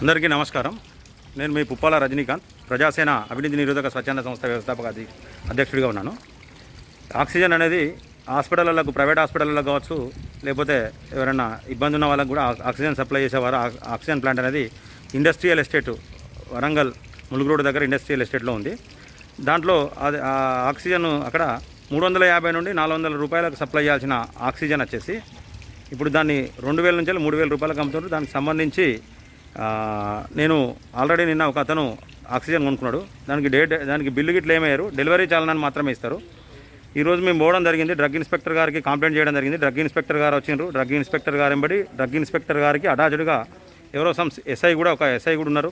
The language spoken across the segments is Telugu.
అందరికీ నమస్కారం. నేను మీ పుప్పాల రజనీకాంత్ ప్రజాసేన అవినీతి నిరోధక స్వచ్ఛంద సంస్థ వ్యవస్థాపక అధ్యక్షుడిగా ఉన్నాను. ఆక్సిజన్ అనేది హాస్పిటళ్ళకు ప్రైవేట్ హాస్పిటల్లో కావచ్చు లేకపోతే ఎవరైనా ఇబ్బంది ఉన్న వాళ్ళకు కూడా ఆక్సిజన్ సప్లై చేసేవారు. ఆ- ఆక్సిజన్ ప్లాంట్ అనేది industrial estate Warangal Mulugu road దగ్గర ఇండస్ట్రియల్ ఎస్టేట్లో ఉంది. దాంట్లో అది ఆ ఆక్సిజన్ అక్కడ మూడు వందల యాభై నుండి నాలుగు వందల రూపాయలకు సప్లై చేయాల్సిన ఆక్సిజన్ వచ్చేసి ఇప్పుడు దాన్ని రెండు వేల నుంచి మూడు వేల రూపాయలకు అమ్ముతున్నారు. దానికి సంబంధించి నేను ఆల్రెడీ నిన్న ఒక అతను ఆక్సిజన్ కొనుక్కున్నాడు. దానికి డేట్ దానికి బిల్లు గిట్ల ఏమయ్యారు డెలివరీ చాలనని మాత్రమే ఇస్తారు. ఈరోజు మేము పోవడం జరిగింది. డ్రగ్ ఇన్స్పెక్టర్ గారికి కంప్లైంట్ చేయడం జరిగింది. డ్రగ్ ఇన్స్పెక్టర్ గారు వచ్చిండ్రు. డ్రగ్ ఇన్స్పెక్టర్ గారు ఎంబడి డ్రగ్ ఇన్స్పెక్టర్ గారికి అటాచ్డ్గా ఎవరో సమ్ ఎస్ఐ కూడా ఒక ఎస్ఐ కూడా ఉన్నారు.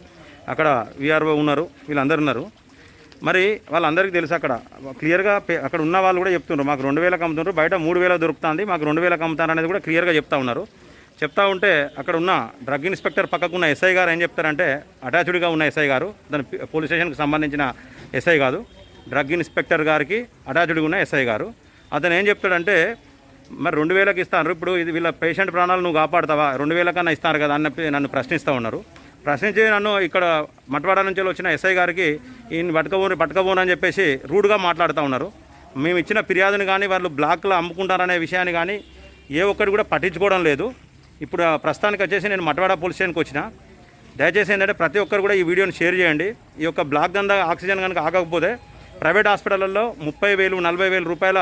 అక్కడ విఆర్ఓ ఉన్నారు. వీళ్ళందరూ ఉన్నారు. మరి వాళ్ళందరికీ తెలుసు అక్కడ. క్లియర్గా అక్కడ ఉన్న వాళ్ళు కూడా చెప్తున్నారు మాకు రెండు వేలకు అమ్ముతున్నారు బయట మూడు వేలకు దొరుకుతుంది. మాకు రెండు వేలకు అమ్ముతారు అనేది కూడా క్లియర్గా చెప్తా ఉన్నారు. చెప్తా ఉంటే అక్కడ ఉన్న డ్రగ్ ఇన్స్పెక్టర్ పక్కకున్న ఎస్ఐ గారు ఏం చెప్తారంటే అటాచ్డ్గా ఉన్న ఎస్ఐ గారు దాని పోలీస్ స్టేషన్కి సంబంధించిన ఎస్ఐ కాదు డ్రగ్ ఇన్స్పెక్టర్ గారికి అటాచ్డ్గా ఉన్న ఎస్ఐ గారు. అతను ఏం చెప్తాడంటే మరి రెండు వేలకు ఇస్తారు ఇప్పుడు ఇది వీళ్ళ పేషెంట్ ప్రాణాలు నువ్వు కాపాడుతావా? రెండు వేలకన్నా ఇస్తారు కదా అని నన్ను ప్రశ్నిస్తూ ఉన్నారు. ప్రశ్నించి నన్ను ఇక్కడ మట్వాడ నుంచి వచ్చిన ఎస్ఐ గారికి ఈయన పట్టుకపోను పట్టుకపోను అని చెప్పేసి రూడ్గా మాట్లాడుతూ ఉన్నారు. మేము ఇచ్చిన ఫిర్యాదుని కానీ వాళ్ళు బ్లాక్లో అమ్ముకుంటారనే విషయాన్ని కానీ ఏ ఒక్కటి కూడా పట్టించుకోవడం లేదు. ఇప్పుడు ప్రస్తుతానికి వచ్చేసి నేను మటవాడ పోలీస్ స్టేషన్కి వచ్చిన. దయచేసి ఏంటంటే ప్రతి ఒక్కరు కూడా ఈ వీడియోని షేర్ చేయండి. ఈ యొక్క బ్లాక్ దందా ఆక్సిజన్ కనుక ఆగకపోతే ప్రైవేట్ హాస్పిటల్లో ముప్పై వేలు నలభై వేల రూపాయల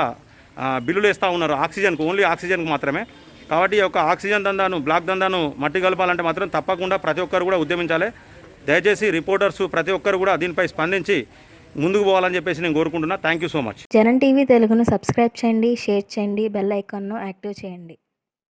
బిల్లులు వేస్తూ ఉన్నారు. ఆక్సిజన్కు ఓన్లీ ఆక్సిజన్కు మాత్రమే. కాబట్టి ఈ యొక్క ఆక్సిజన్ దందాను బ్లాక్ దందాను మట్టి కలపాలంటే మాత్రం తప్పకుండా ప్రతి ఒక్కరు కూడా ఉద్యమించాలి. దయచేసి రిపోర్టర్స్ ప్రతి ఒక్కరు కూడా దీనిపై స్పందించి ముందుకు పోవాలని చెప్పేసి నేను కోరుకుంటున్నా. Thank you so much. Janam TV తెలుగును సబ్స్క్రైబ్ చేయండి షేర్ చేయండి బెల్ ఐకాన్ను యాక్టివ్ చేయండి.